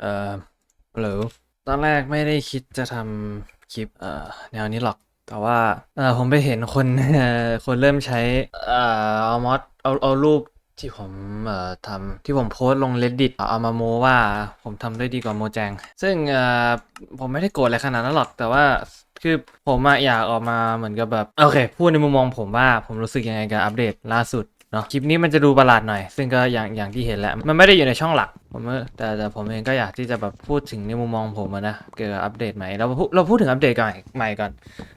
เอ่อหรือตอนแรกไม่ได้คิดจะทำคลิปเอ่อแนวนี้หรอก แต่ว่าเอ่อผมไปเห็นคนเอ่อคนเริ่มใช้เอ่อเอามอดเอาเอารูปที่ผมเอ่อทำที่ผมโพสต์ลง reddit เอามาโมว่าผมทำได้ดีกว่าโมแจง ซึ่งเอ่อผมไม่ได้โกรธอะไรขนาดนั้นหรอก แต่ว่าคือผมอะอยากออกมาเหมือนกับแบบ โอเค พูดในมุมมองผมว่าผมรู้สึกยังไงกับอัปเดตล่าสุดเนาะคลิปนี้มันจะดูประหลาดหน่อย ซึ่งก็อย่างอย่างที่เห็นแหละมันไม่ได้อยู่ในช่องหลัก ผมแต่แต่ผมเองก็อยากที่จะแบบพูดถึงในมุมมองผมอะนะเกี่ยวกับอัปเดตใหม่เราพูดเราพูดถึงอัปเดตก่อนใหม่ก่อน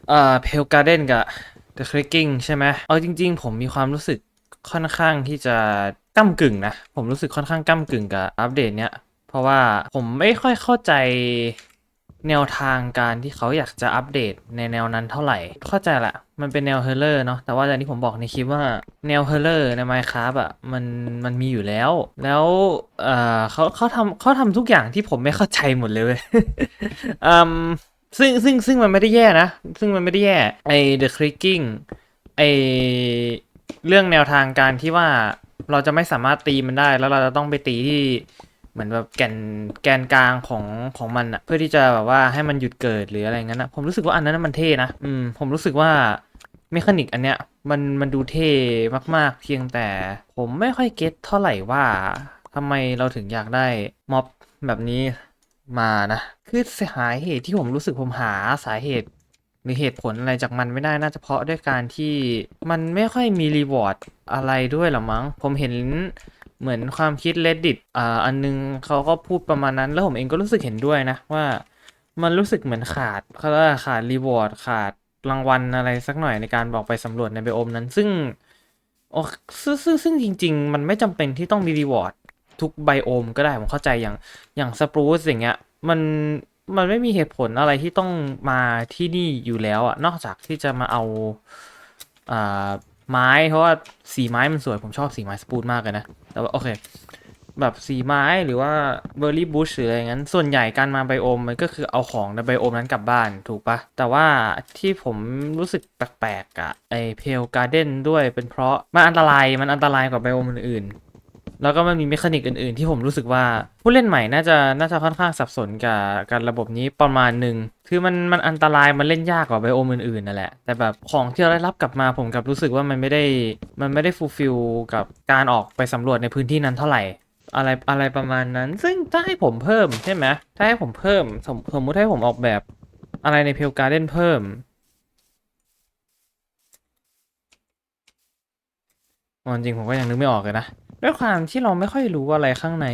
เอ่อเพลการ์เด้นกับ The Clicking ใช่ไหมเอาจริง ๆ ผมมีความรู้สึกค่อนข้างที่จะก้ากึ่งนะ ผมรู้สึกค่อนข้างก้ากึ่งกับอัปเดตเนี้ย เพราะว่าผมไม่ค่อยเข้าใจ แนวทางการที่เขาอยากจะอัปเดตในแนวนั้นเท่าไหร่ เข้าใจละ มันเป็นแนวเฮเลอร์เนาะแต่ว่าอย่างที่ผมบอกในคลิปว่าแนวเฮเลอร์ใน Minecraft อะมันมันมีอยู่แล้ว แล้วเอ่อเขาเขาทำเขาทำทุกอย่างที่ผมไม่เข้าใจหมดเลยเว้ยอืมซึ่งซึ่งซึ่งมันไม่ได้แย่นะ ซึ่งมันไม่ได้แย่ไอ The Clicking ไอเรื่องแนวทางการที่ว่าเราจะไม่สามารถตีมันได้ แล้วเราจะต้องไปตีที่ เหมือนแบบแก่นแกนกลางของของมันอะเพื่อที่จะแบบว่าให้มันหยุดเกิดหรืออะไรงั้นอะผมรู้สึกว่าอันนั้นนะมันเท่นะอืมผมรู้สึกว่าเมคานิกอันเนี้ยมันมันดูเท่มาก ๆ เพียงแต่ผมไม่ค่อยเก็ตเท่าไหร่ว่าทำไมเราถึงอยากได้ม็อบแบบนี้มานะ คือสาเหตุที่ผมรู้สึกผมหาสาเหตุหรือเหตุผลอะไรจากมันไม่ได้น่าจะเพราะด้วยการที่มันไม่ค่อยมีรีวอร์ดอะไรด้วยหรอมั้ง ผมเห็น เหมือนความคิด reddit อ่าอันนึงเขาก็พูดประมาณนั้น แล้วผมเองก็รู้สึกเห็นด้วยนะว่ามันรู้สึกเหมือนขาดเขาเรียกว่าขาดรีวอร์ดขาดรางวัลอะไรสักหน่อยในการบอกไปสำรวจในไบโอมนั้น ซึ่งโอ้ซึ่งซึ่งจริง ๆ มันไม่จำเป็นที่ต้องมีรีวอร์ดทุกไบโอมก็ได้ ผมเข้าใจอย่างอย่างสปรูซอย่างเงี้ยมันมันไม่มีเหตุผลอะไรที่ต้องมาที่นี่อยู่แล้วอะนอกจากที่จะมาเอาอ่าไม้เพราะว่าสีไม้มันสวยผมชอบสีไม้สปูดมากเลยนะ แต่ว่าโอเค แบบสีไม้หรือว่าเบอร์รี่บูชหรืออะไรงั้น ส่วนใหญ่การมาไบโอมมันก็คือเอาของในไบโอมนั้นกลับบ้านถูกปะแต่ว่าที่ผมรู้สึกแปลกๆอะไอเพลการ์เด้นด้วยเป็นเพราะมันอันตรายมันอันตรายกว่าไบโอมอื่น แล้วก็มันมีเมคานิกอื่นๆ ที่ผมรู้สึกว่า ผู้เล่นใหม่น่าจะน่าจะค่อนข้างสับสนกับการระบบนี้ประมาณหนึ่งคือมันมันอันตรายมันเล่นยากกว่าไบโอมอื่นๆนั่นแหละ แต่แบบของที่เราได้รับกลับมาผมกับรู้สึกว่ามันไม่ได้มันไม่ได้ฟูลฟิลกับการออกไปสำรวจในพื้นที่นั้นเท่าไหร่อะไรอะไรประมาณนั้น ซึ่งถ้าให้ผมเพิ่มใช่ไหมถ้าให้ผมเพิ่มสมสมมุติให้ผมออกแบบอะไรในเพลการ์เด้นเพิ่ม จริงผมก็ยังนึกไม่ออกเลยนะ ด้วยความที่เราไม่ค่อยรู้อะไรข้างใน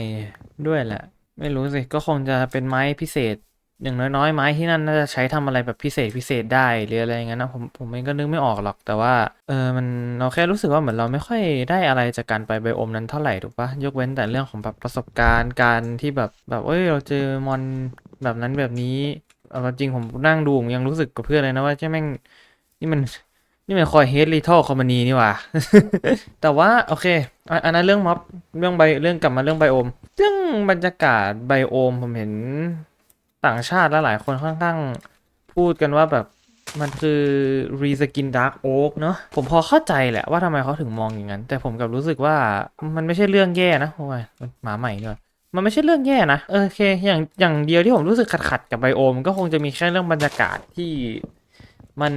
ด้วยแหละ ไม่รู้สิ ก็คงจะเป็นไม้พิเศษ อย่างน้อยๆ ไม้ที่นั่นน่าจะใช้ทำอะไรแบบพิเศษพิเศษได้หรืออะไรอย่างนั้นนะผมผมเองก็นึกไม่ออกหรอก แต่ว่าเออมันเราแค่รู้สึกว่าเหมือนเราไม่ค่อยได้อะไรจากการไปไบโอมนั้นเท่าไหร่ถูกปะยกเว้นแต่เรื่องของแบบประสบการณ์การที่แบบแบบเอ้ยเราเจอมอนแบบนั้นแบบนี้เอาจริงผมนั่งดูผมยังรู้สึกกับเพื่อนเลยนะว่าเจ้าแม่งนี่มัน นี่มันคอยเฮดลิทอลคอมมานีนี่ว่า แต่ว่าโอเค อันนั้นเรื่องม็อบเรื่องไบเรื่องกลับมาเรื่องไบโอมเรื่องบรรยากาศไบโอมผมเห็นต่างชาติและหลายคนค่อนข้างพูดกันว่าแบบมันคือรีสกินดาร์กโอ๊กเนาะผมพอเข้าใจแหละว่าทำไมเขาถึงมองอย่างนั้น แต่ผมกับรู้สึกว่ามันไม่ใช่เรื่องแย่นะโอ้ยหมาใหม่ด้วยมันไม่ใช่เรื่องแย่นะเออโอเค อย่างอย่างเดียวที่ผมรู้สึกขัดๆกับไบโอม ก็คงจะมีแค่เรื่องบรรยากาศที่ มัน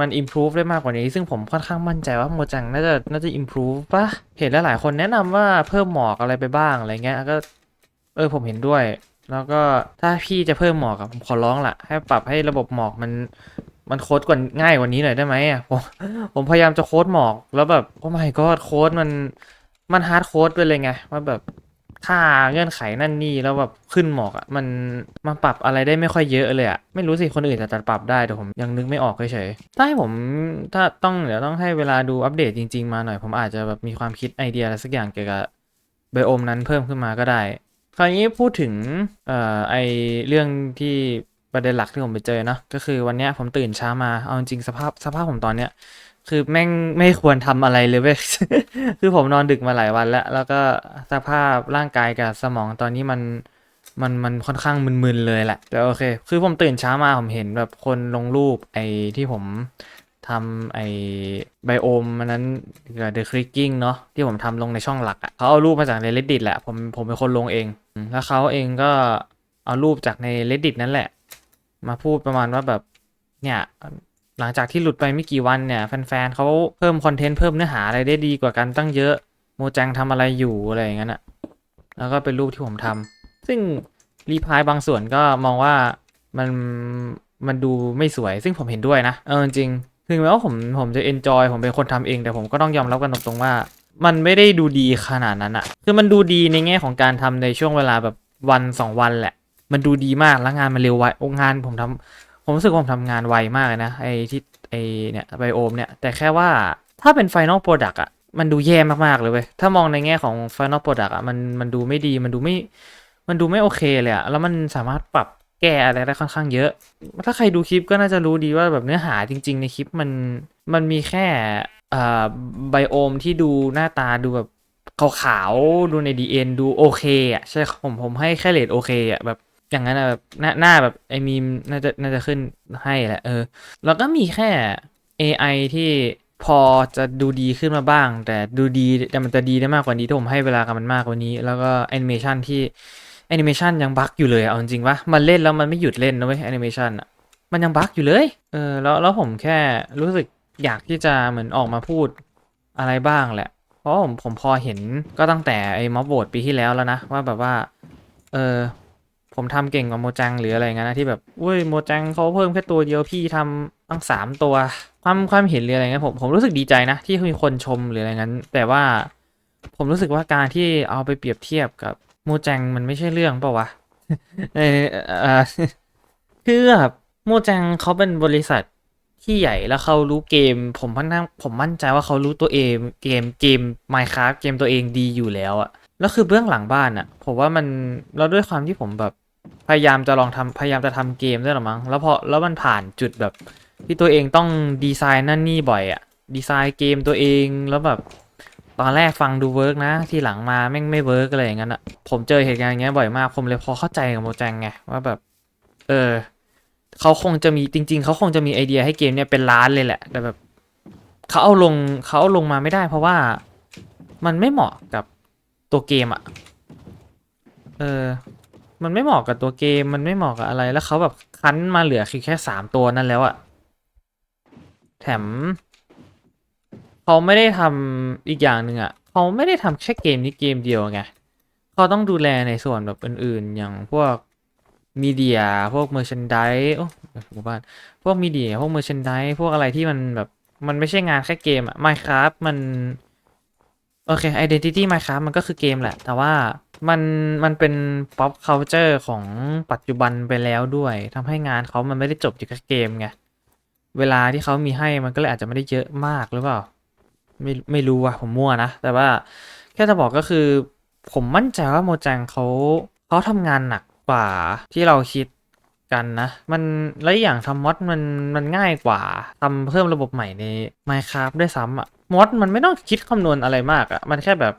มัน improve ได้มากกว่านี้ ซึ่งผมค่อนข้างมั่นใจว่าโมจังน่าจะน่าจะ improve ปะเห็นหลายๆคนแนะนำว่าเพิ่มหมอกอะไรไปบ้างอะไรเงี้ยก็เออผมเห็นด้วย แล้วก็ถ้าพี่จะเพิ่มหมอกผมขอร้องละให้ปรับให้ระบบหมอกมันมันโค้ดกว่าง่ายกว่านี้หน่อยได้ไหมอะผมผมพยายามจะโค้ดหมอกแล้วแบบโอ้ my god โค้ดมันมันฮาร์ดโค้ดไปเลยไงว่าแบบ ค่าเงื่อนไขนั่นนี่แล้วแบบขึ้นหมอกอะ่ะมันมาปรับอะไรได้ไม่ค่อยเยอะเลยอะ่ะไม่รู้สิคนอื่นจะปรับได้แต่ผมยังนึกไม่ออกเฉยๆถ้าให้ผมถ้าต้องเดี๋ยวต้องให้เวลาดูอัปเดตจริง ๆ มาหน่อยผมอาจจะแบบมีความคิดไอเดียอะไรสักอย่างเกี่ยวกับไบโอมนั้นเพิ่มขึ้นมาก็ได้ คราวนี้พูดถึงเอ่อไอเรื่องที่ประเด็นหลักที่ผมไปเจอเนอะก็คือวันเนี้ยผมตื่นเช้ามาเอาจริงสภาพสภาพผมตอนเนี้ย คือแม่งไม่ควรทำอะไรเลยเว้ย คือผมนอนดึกมาหลายวันแล้ว แล้วก็สภาพร่างกายกับสมองตอนนี้มันมันมันค่อนข้างมึนๆเลยแหละ แต่โอเค คือผมตื่นเช้ามาผมเห็นแบบคนลงรูปไอ้ที่ผมทำไอ้ไบโอมมันนั้นกับ The Clicking เนาะที่ผมทำลงในช่องหลักอะ่ะเขาเอารูปมาจากใน Reddit แหละ ผมผมเป็นคนลงเอง แล้วเขาเองก็เอารูปจากใน reddit นั่นแหละ มาพูดประมาณว่าแบบเนี่ย หลังจากที่หลุดไปไม่กี่วันเนี่ย แฟนๆเขาเพิ่มคอนเทนต์เพิ่มเนื้อหาอะไรได้ดีกว่ากันตั้งเยอะ โมจังทำอะไรอยู่อะไรอย่างนั้นอะแล้วก็เป็นรูปที่ผมทำซึ่งรีพายบางส่วนก็มองว่ามันมันดูไม่สวย ซึ่งผมเห็นด้วยนะเออจริงถึงแม้ว่าผมผมจะเอนจอยผมเป็นคนทำเอง แต่ผมก็ต้องยอมรับกันตรงๆว่า มันไม่ได้ดูดีขนาดนั้นอะคือมันดูดีในแง่ของการทำในช่วงเวลาแบบวันสองวันแหละ มันดูดีมากแล้วงานมันเร็วไวโอ้งานผมทำ ผมรู้สึกว่าผมทำงานไวมากเลยนะไอที่ไอเนี่ยไบโอมเนี่ย แต่แค่ว่าถ้าเป็น Final Product อะมันดูแย่มากๆเลยเว้ย ถ้ามองในแง่ของ Final Product อะมันมันดูไม่ดีมันดูไม่ มันดูไม่โอเคเลยอะแล้วมันสามารถปรับแก้อะไรได้ค่อนข้างเยอะ ถ้าใครดูคลิปก็น่าจะรู้ดีว่าแบบเนื้อหาจริง ๆ ในคลิปมันมันมีแค่อ่าไบโอมที่ดูหน้าตาดูแบบขาวๆดูใน DN ดูโอเคอะใช่ผมผมให้แค่เลทโอเคอะแบบ อย่างนั้นอะแบบหน้าหน้าแบบไอมีมน่าจะน่าจะขึ้นให้แหละเออ แล้วก็มีแค่ AI ที่พอจะดูดีขึ้นมาบ้าง แต่ดูดีแต่มันจะดีได้มากกว่านี้ถ้าผมให้เวลากับมันมากกว่านี้ แล้วก็แอนิเมชันที่แอนิเมชันยังบั๊กอยู่เลยอะเอาจริงว่ามันเล่นแล้วมันไม่หยุดเล่นนะเว้ยแอนิเมชันอะมันยังบั๊กอยู่เลยเออแล้วแล้วผมแค่รู้สึกอยากที่จะเหมือนออกมาพูดอะไรบ้างแหละ เพราะผมผมพอเห็นก็ตั้งแต่ไอ้ม็อบโหวตปีที่แล้วแล้วนะ ว่าแบบว่า เออ ผมทำเก่งกว่าโมจังหรืออะไรเงี้ยนะที่แบบเว้ยโมจังเขาเพิ่มแค่ตัวเดียวพี่ทำตั้งสามตัว ความความเห็นหรืออะไรเงี้ยผมผมรู้สึกดีใจนะที่มีคนชมหรืออะไรเงั้นแต่ว่าผมรู้สึกว่าการที่เอาไปเปรียบเทียบกับโมจังมันไม่ใช่เรื่องเปล่าวะเออเออคือแบบโมจังเขาเป็นบริษัทที่ใหญ่แล้วเขารู้เกม ผมพันธ์ผมมั่นใจว่าเขารู้ตัวเองเกมเกม Minecraft เกมตัวเองดีอยู่แล้วอะแล้วคือเบื้องหลังบ้านอะผมว่ามันแล้วด้วยความที่ผมแบบ พยายามจะลองทำพยายามจะทำเกมด้วยหรอมั้งแล้วพอแล้วมันผ่านจุดแบบ ที่ตัวเองต้องดีไซน์นั่นนี่บ่อยอะดีไซน์เกมตัวเองแล้วแบบตอนแรกฟังดูเวิร์กนะ ที่หลังมาแม่งไม่เวิร์กอะไรอย่างนั้นอะผมเจอเหตุการณ์อย่างเงี้ยบ่อยมากผมเลยพอเข้าใจกับโมจังไงว่าแบบ เออเขาคงจะมีจริง ๆเขาคงจะมีไอเดียให้เกมเนี่ยเป็นล้านเลยแหละ แต่แบบเขาเอาลงเขาเอาลงมาไม่ได้ เพราะว่ามันไม่เหมาะกับตัวเกมอะเออ มันไม่เหมาะกับตัวเกมมันไม่เหมาะกับอะไรแล้วเขาแบบคั้นมาเหลือคือแค่สามตัวนั่นแล้วอะแถมเขาไม่ได้ทำอีกอย่างหนึ่งอะเขาไม่ได้ทำแค่เกมนี้เกมเดียวไงเขาต้องดูแลในส่วนแบบอื่นๆ อย่างพวกมีเดียพวกเมอร์ชันด e โอ้หมู่บ้านพวกมีเดียพวกเมอร์ชันด e พวกอะไรที่มันแบบมันไม่ใช่งานแค่เกมอะ Minecraft มัน โอเค Identity Minecraft มันก็คือเกมแหละ แต่ว่า มันมันเป็น pop culture ของปัจจุบันไปแล้วด้วยทำให้งานเขามันไม่ได้จบอยู่แค่เกมไง เวลาที่เขามีให้มันก็เลยอาจจะไม่ได้เยอะมากหรือเปล่า ไม่ไม่รู้ว่ะผมมั่วนะ แต่ว่าแค่จะบอกก็คือ ผมมั่นใจว่าโมจังเขาเขาทำงานหนักกว่าที่เราคิดกันนะ มันและอีกอย่างทำมอดมันมันง่ายกว่าทำเพิ่มระบบใหม่ใน Minecraft ด้วยซ้ำอะมอดมันไม่ต้องคิดคำนวณอะไรมากอะมันแค่แบบ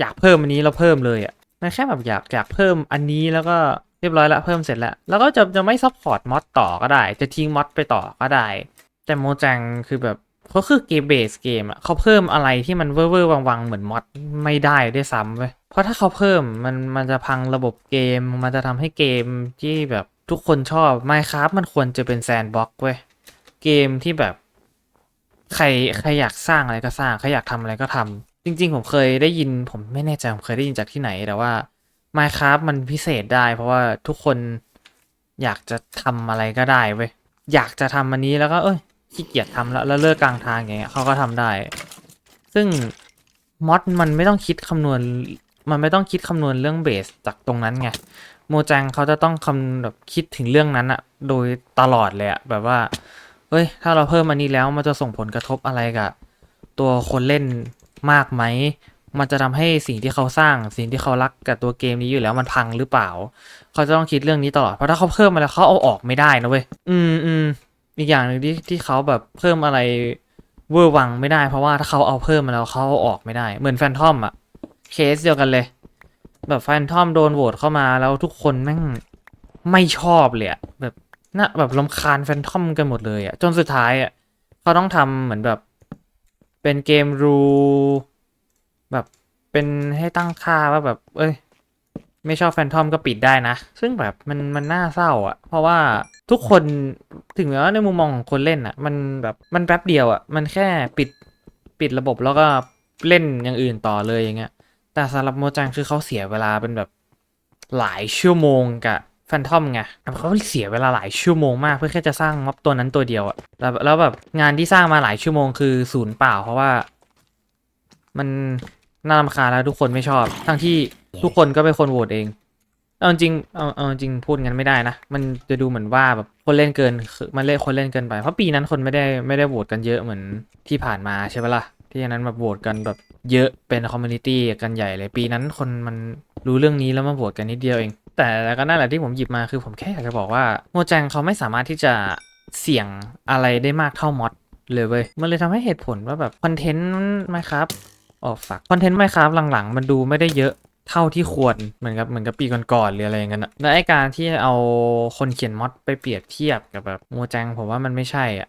อยากเพิ่มอันนี้เราเพิ่มเลยอะ มันแค่แบบอยากอยากเพิ่มอันนี้แล้วก็เรียบร้อยละเพิ่มเสร็จแล้วแล้วก็จะจะไม่ซัพพอร์ตมอดต่อก็ได้ จะทิ้งมอดไปต่อก็ได้ แต่โมจังคือแบบเขาคือเกมเบสเกมอะเขาเพิ่มอะไรที่มันเวอร์เวอร์วังๆเหมือนมอดไม่ได้ด้วยซ้ำเว้ยเพราะถ้าเขาเพิ่มมันมันจะพังระบบเกม มันจะทำให้เกมที่แบบทุกคนชอบ Minecraft มันควรจะเป็นแซนด์บ็อกเว้ยเกมที่แบบ ใครใครอยากสร้างอะไรก็สร้าง ใครอยากทำอะไรก็ทำ จริง ๆ ผมเคยได้ยินผมไม่แน่ใจผมเคยได้ยินจากที่ไหน แต่ว่า Minecraft มันพิเศษได้ เพราะว่าทุกคนอยากจะทำอะไรก็ได้เว้ยอยากจะทำอันนี้แล้วก็เอ้ยขี้เกียจทำแล้วแล้วเลิกกลางทางอย่างเงี้ยเขาก็ทำได้ ซึ่งมอดมันไม่ต้องคิดคำนวณมันไม่ต้องคิดคำนวณเรื่องเบสจากตรงนั้นไงโมจังเขาจะต้องคำแบบคิดถึงเรื่องนั้นอะโดยตลอดเลยอะแบบว่าเฮ้ย ถ้าเราเพิ่มอันนี้แล้วมันจะส่งผลกระทบอะไรกับ ตัวคนเล่น มากไหม มันจะทำให้สิ่งที่เขาสร้าง สิ่งที่เขารักกับตัวเกมนี้อยู่แล้วมันพังหรือเปล่า เขาจะต้องคิดเรื่องนี้ตลอด เพราะถ้าเขาเพิ่มมาแล้วเขาเอาออกไม่ได้นะเว้ย อืมอืมอีกอย่างหนึ่งที่ที่เขาแบบเพิ่มอะไรเวอร์วังไม่ได้ เพราะว่าถ้าเขาเอาเพิ่มมาแล้วเขาเอาออกไม่ได้ เหมือนแฟนทอมอะเคสเดียวกันเลย แบบแฟนทอมโดนโหวตเข้ามาแล้วทุกคนแม่งไม่ชอบเลยอะแบบน่าแบบลำคาญแฟนทอมกันหมดเลยอะจนสุดท้ายอะเขาต้องทำเหมือนแบบ เป็นเกมรูแบบเป็นให้ตั้งค่าว่าแบบ เอ้ย ไม่ชอบแฟนทอมก็ปิดได้นะ ซึ่งแบบมันมันน่าเศร้าอะเพราะว่าทุกคนถึงแม้ว่าในมุมมองของคนเล่นอะมันแบบมันแป๊บเดียวอะมันแค่ปิดปิดระบบแล้วก็เล่นอย่างอื่นต่อเลยอย่างเงี้ยแต่สำหรับโมจังคือเขาเสียเวลาเป็นแบบหลายชั่วโมงกับ แฟนทอมไงเขาเสียเวลาหลายชั่วโมงมากเพื่อแค่จะสร้างม็อบตัวนั้นตัวเดียวอะแล้วแล้วแบบงานที่สร้างมาหลายชั่วโมงคือศูนย์เปล่า เพราะว่า มันน่ารำคาญแล้วทุกคนไม่ชอบ ทั้งที่ทุกคนก็เป็นคนโหวตเอง เอาจริงเอาเอาจริงพูดงั้นไม่ได้นะ มันจะดูเหมือนว่าแบบคนเล่นเกินคือมันเล่นคนเล่นเกินไป เพราะปีนั้นคนไม่ได้ไม่ได้โหวตกันเยอะเหมือนที่ผ่านมาใช่ปะล่ะ ที่อันนั้นแบบโหวตกันแบบเยอะเป็นคอมมูนิตี้กันใหญ่เลย ปีนั้นคนมันรู้เรื่องนี้แล้วมาโหวตกันนิดเดียวเอง แต่แล้วก็นั่นแหละที่ผมหยิบมาคือผมแค่อยากจะบอกว่าโมจังเขาไม่สามารถที่จะเสี่ยงอะไรได้มากเท่ามอดเลยเว้ย มันเลยทำให้เหตุผลว่าแบบคอนเทนต์ไหมครับออกฝักคอนเทนต์ไมครับหลังๆ มันดูไม่ได้เยอะเท่าที่ควรเหมือนกับเหมือนกับปีก่อนๆหรืออะไรอย่างนั้นะแล้วไอการที่เอาคนเขียนมอดไปเปรียบเทียบกับแบบโมจังผมว่ามันไม่ใช่อะ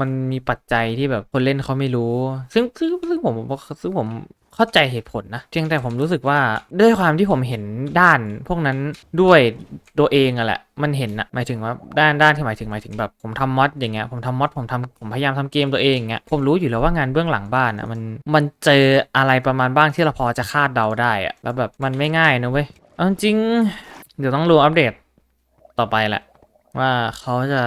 มันมีปัจจัยที่แบบคนเล่นเขาไม่รู้ ซึ่งซึ่งซึ่งผมซึ่งผม เข้าใจเหตุผลนะเพียงแต่ผมรู้สึกว่าด้วยความที่ผมเห็นด้านพวกนั้นด้วยตัวเองอะแหละมันเห็นอะหมายถึงว่าด้านด้านที่หมายถึงหมายถึงแบบผมทำมอดอย่างเงี้ยผมทำมอดผมทำผมพยายามทำเกมตัวเองเงี้ยผมรู้อยู่แล้วว่างานเบื้องหลังบ้านอะมันมันเจออะไรประมาณบ้างที่เราพอจะคาดเดาได้อะแล้วแบบมันไม่ง่ายนะเว้ยเอาจริง เดี๋ยวต้องรู้อัปเดตต่อไปแหละ ว่าเขาจะ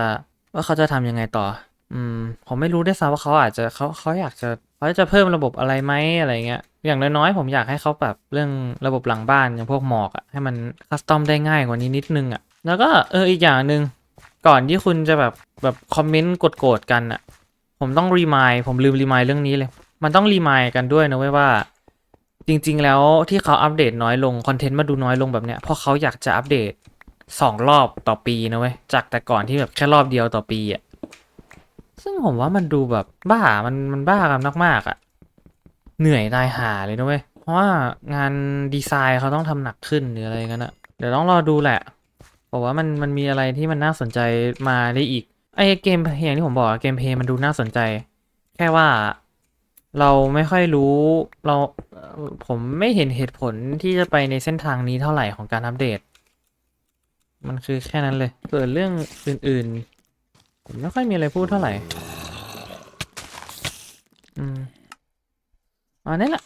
ว่าเขาจะทำยังไงต่อ อืมผมไม่รู้ด้วยซ้ำว่าเขาอาจจะเขาเขาอยากจะ เขาจะเพิ่มระบบอะไรไหมอะไรเงี้ย อย่างน้อยๆผมอยากให้เขาปรับเรื่องระบบหลังบ้านอย่างพวกหมอกอะให้มันคัสตอมได้ง่ายกว่านี้นิดนึงอะแล้วก็เอออีกอย่างหนึ่งก่อนที่คุณจะแบบแบบคอมเมนต์กดๆกันอะผมต้องรีมายผมลืมรีมายเรื่องนี้เลย มันต้องรีมายกันด้วยนะเว้ยว่า จริง ๆ แล้วที่เขาอัปเดตน้อยลงคอนเทนต์มาดูน้อยลงแบบเนี้ยเพราะเขาอยากจะอัปเดตสองรอบต่อปีนะเว้ยจากแต่ก่อนที่แบบแค่รอบเดียวต่อปีอะ ซึ่งผมว่ามันดูแบบบ้ามันมันบ้ากันมากๆอะ่ะ เหนื่อยตายหาเลยนะเว้ย เพราะว่างานดีไซน์เขาต้องทำหนักขึ้นหรืออะไรกันอะเดี๋ยวต้องรอดูแหละบอกว่ามันมันมีอะไรที่มันน่าสนใจมาได้อีกไอเกมเพย์อย่างที่ผมบอกเกมเพย์มันดูน่าสนใจ แค่ว่าเราไม่ค่อยรู้เราผมไม่เห็นเหตุผลที่จะไปในเส้นทางนี้เท่าไหร่ของการอัปเดต มันคือแค่นั้นเลยส่วนเรื่องอื่น ผมไม่ค่อยมีอะไรพูดเท่าไหร่ อืมอันนี้แหละ